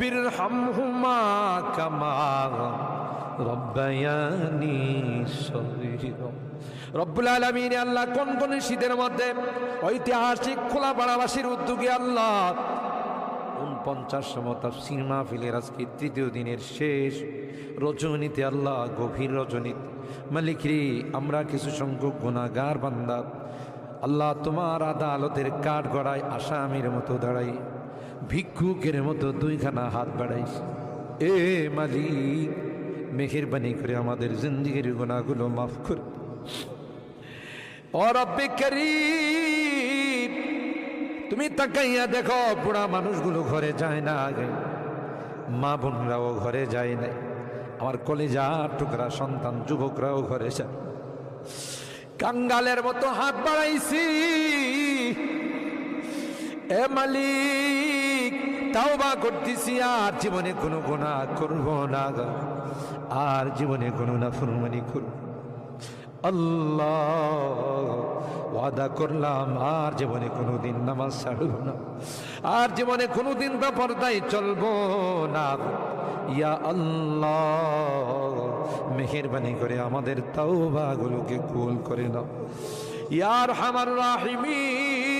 রব্বির হামহুমা কামা রব্বায়ানি সগীর। রব্বুল আলমিন আল্লাহ কোন কোন শীতের মধ্যে ঐতিহাসিক খোলা বাড়াবাসীর উদ্যোগে আল্লাহ পঞ্চাশ উনপঞ্চাশতম তাফসির মাহফিলের আজকে তৃতীয় দিনের শেষ রজনীতে আল্লাহ গভীর রজনীতে। মালিকরি আমরা কিছু সংখ্যক গুণাগার বান্দা। আল্লাহ তোমার আদালতের কাঠ গড়ায় আসামির মতো দাঁড়াই। ভিক্ষুকের মতো দুইখানা হাত বাড়াইস এ মালিক, মেহেরবানি করে আমাদের জিন্দিগির গুণাগুলো মাফ করে। তুমি তাকাইয়া দেখো, বুড়া মানুষগুলো ঘরে যায় না আগে। মা বোনরাও ঘরে যায় নাই। আমার কলেজা টুকরা সন্তান, যুবকরাও ঘরে যায়। কাঙ্গালের মতো হাত বাড়াইছি। এ মালিক তাও বা করতেছি আর জীবনে কোনো গোনা করব না। আর জীবনে কোনো না ফুরমানি করব আল্লাহ, ওয়াদা করলাম আর জীবনে কোনো দিন নামাজ ছাড়ব না। আর জীবনে কোনো দিন পর্দায় চলবো না ইয়া আল্লাহ, মেহেরবানি করে আমাদের তাও তাওবাগুলোকে কুল করে নাও। ইয়ার হামার রাহিমিন।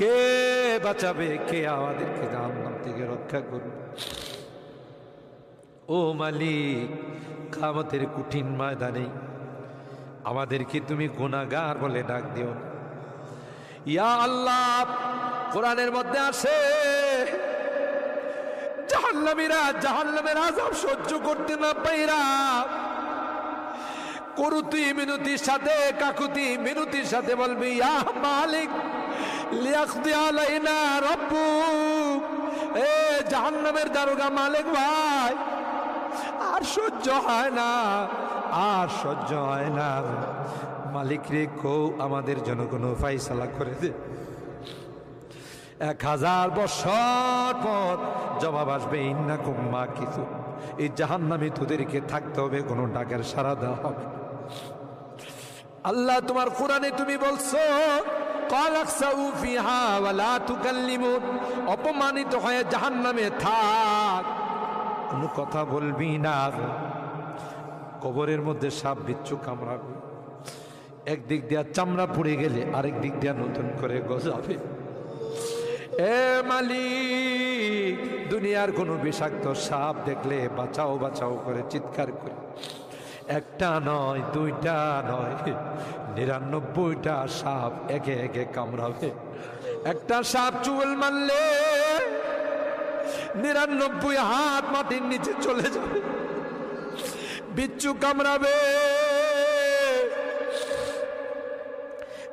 কে বাঁচাবে? কে আমাদেরকে জাহান্নাম থেকে রক্ষা করবে? ও মালিক, কামতের কঠিন ময়দানে আমাদেরকে তুমি গুণাগার বলে ডাক দিও ইয়া আল্লাহ, কোরআনের মধ্যে আসে জাহান্নামীরা জাহান্নামের আজাব সহ্য করতে না পাইরা করুতি মিনতির সাথে, কাকুতি মিনতির সাথে বলবি, ইয়া মালিক লিয়াকদি আলাইনা রব্বুক এ জাহান্নামের দারোগা মালিক ভাই, আর সহ্য হয় না, আর সহ্য হয় না। মালিক রে কৌ আমাদের জন্য কোনো ফাইসালা করে দে। এক হাজার বছর পর জবাব আসবে, ইন্না কুম্মা কিছু এই জাহান্নামে তোদেরকে থাকতে হবে, কোনো ডাকের সারা দেওয়া হবে আল্লাহ তোমার কোরআনে তুমি বলছো অপমানিত হয়ে জাহান নামে থাক। কোনো কথা বলবি না কবরের মধ্যে সাপ বিচ্ছু কামড়াবে। একদিক দিয়া চামড়া পুড়ে গেলে আরেক দিক দিয়া নতুন করে গজাবে। এ মালি দুনিয়ার কোনো বিষাক্ত সাপ দেখলে বাঁচাও বাঁচাও করে চিৎকার করে। একটা নয়, দুইটা নয়। নিরানব্বইটা সাপ একে একে কামড়াবে। একটা সাপ চুল মারলে নিরানব্বই হাত মাটির নিচে চলে যাবে। বিচ্ছু কামড়াবে।